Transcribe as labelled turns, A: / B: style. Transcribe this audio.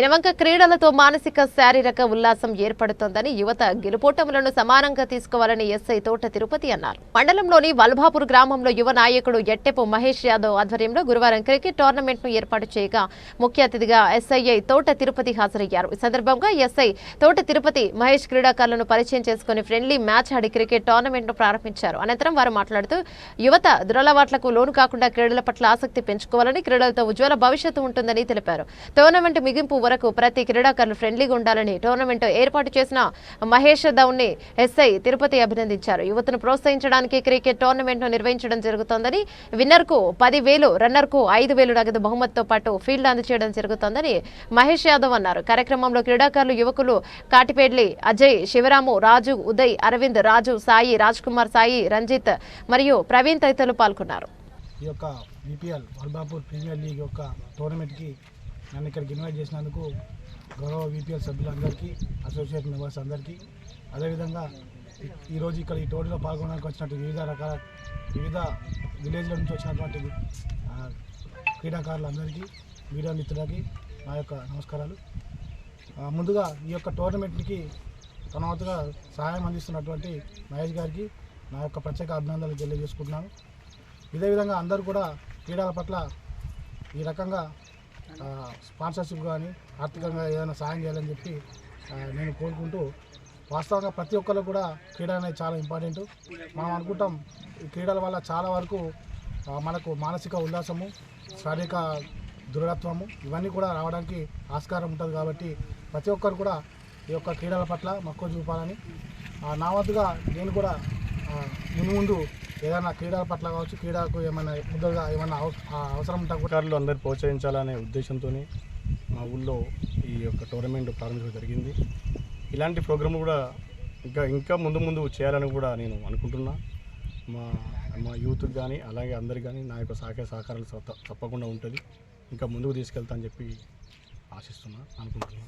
A: ఇనవంక క్రీడలతో మానసిక శారీరక ఉల్లాసం ఏర్పడుతోందని యువత గెలుపోటములను సమానంగా తీసుకోవాలని ఎస్ఐ తోట తిరుపతి అన్నారు. మండలంలోని వల్భాపూర్ గ్రామంలో యువ నాయకుడు ఎట్టెపు మహేష్ యాదవ్ ఆధ్వర్యంలో గురువారం క్రికెట్ టోర్నమెంట్ను ఏర్పాటు చేయగా ముఖ్య అతిథిగా ఎస్ఐఐ తోట తిరుపతి హాజరయ్యారు. ఈ సందర్భంగా ఎస్ఐ తోట తిరుపతి మహేష్ క్రీడాకారులను పరిచయం చేసుకుని ఫ్రెండ్లీ మ్యాచ్ ఆడి క్రికెట్ టోర్నమెంట్ను ప్రారంభించారు. అనంతరం వారు మాట్లాడుతూ యువత దురలవాట్లకు లోను కాకుండా క్రీడల పట్ల ఆసక్తి పెంచుకోవాలని క్రీడలతో ఉజ్వల భవిష్యత్తు ఉంటుందని తెలిపారు. టోర్నమెంట్ మిగింపు వరకు ప్రతి క్రీడాకారులు ఫ్రెండ్లీగా ఉండాలని టోర్నమెంట్ ఏర్పాటు చేసిన మహేష్ దౌన్ని ఎస్ఐ తిరుపతి అభినందించారు. యువతను ప్రోత్సహించడానికి క్రికెట్ టోర్నమెంట్ను నిర్వహించడం జరుగుతోందని విన్నర్కు పది వేలు రన్నర్కు ఐదు వేలు నగదు బహుమతితో పాటు ఫీల్డ్ అందచేయడం జరుగుతోందని మహేష్ యాదవ్ అన్నారు. కార్యక్రమంలో క్రీడాకారులు యువకులు కాటిపేడ్లి అజయ్ శివరాము రాజు ఉదయ్ అరవింద్ రాజు సాయి రాజ్ కుమార్ సాయి రంజిత్ మరియు ప్రవీణ్ తదితరులు పాల్గొన్నారు.
B: ఈ యొక్క బీపీఎల్ వల్బాపూర్ ప్రీమియర్ లీగ్ యొక్క టోర్నమెంట్కి నన్ను ఇక్కడికి ఇన్వైట్ చేసినందుకు గౌరవ బీపీఎల్ సభ్యులందరికీ అసోసియేట్ మెంబర్స్ అందరికీ. అదేవిధంగా ఈరోజు ఇక్కడ ఈ టోర్నీలో పాల్గొనడానికి వచ్చినట్టు వివిధ రకాల వివిధ విలేజ్ల నుంచి వచ్చినటువంటి క్రీడాకారులందరికీ మీడియా మిత్రులకి నా యొక్క నమస్కారాలు. ముందుగా ఈ యొక్క టోర్నమెంట్కి తన వంతుగా సహాయం అందిస్తున్నటువంటి మహేష్ గారికి నా యొక్క ప్రత్యేక అభినందనలు తెలియజేసుకుంటున్నాను. ఇదే విధంగా అందరూ కూడా క్రీడల పట్ల ఈ రకంగా స్పాన్సర్షిప్ కానీ ఆర్థికంగా ఏదైనా సాయం చేయాలని చెప్పి నేను కోరుకుంటూ వాస్తవంగా ప్రతి ఒక్కరు కూడా క్రీడ అనేది చాలా ఇంపార్టెంట్. మనం అనుకుంటాం ఈ క్రీడల వల్ల చాలా వరకు మనకు మానసిక ఉల్లాసము శారీరక దృఢత్వము ఇవన్నీ కూడా రావడానికి ఆస్కారం ఉంటుంది కాబట్టి ప్రతి ఒక్కరు కూడా ఈ యొక్క క్రీడల పట్ల మక్కువ చూపాలని నా వద్దగా నేను కూడా ముందు ముందు ఏదైనా క్రీడల పట్ల కావచ్చు క్రీడకు ఏమైనా ముద్దగా ఏమైనా అవసరం ఉంటే కూడా
C: అందరు ప్రోత్సహించాలనే ఉద్దేశంతో మా ఊళ్ళో ఈ యొక్క టోర్నమెంట్ ప్రారంభించడం జరిగింది. ఇలాంటి ప్రోగ్రాం కూడా ఇంకా ఇంకా ముందు ముందు చేయాలని కూడా నేను అనుకుంటున్నా. మా మా యూత్కి కానీ అలాగే అందరు కానీ నా యొక్క సహకార సహకారాలు తప్పకుండా ఉంటుంది. ఇంకా ముందుకు తీసుకెళ్తా అని చెప్పి ఆశిస్తున్నా అనుకుంటున్నాను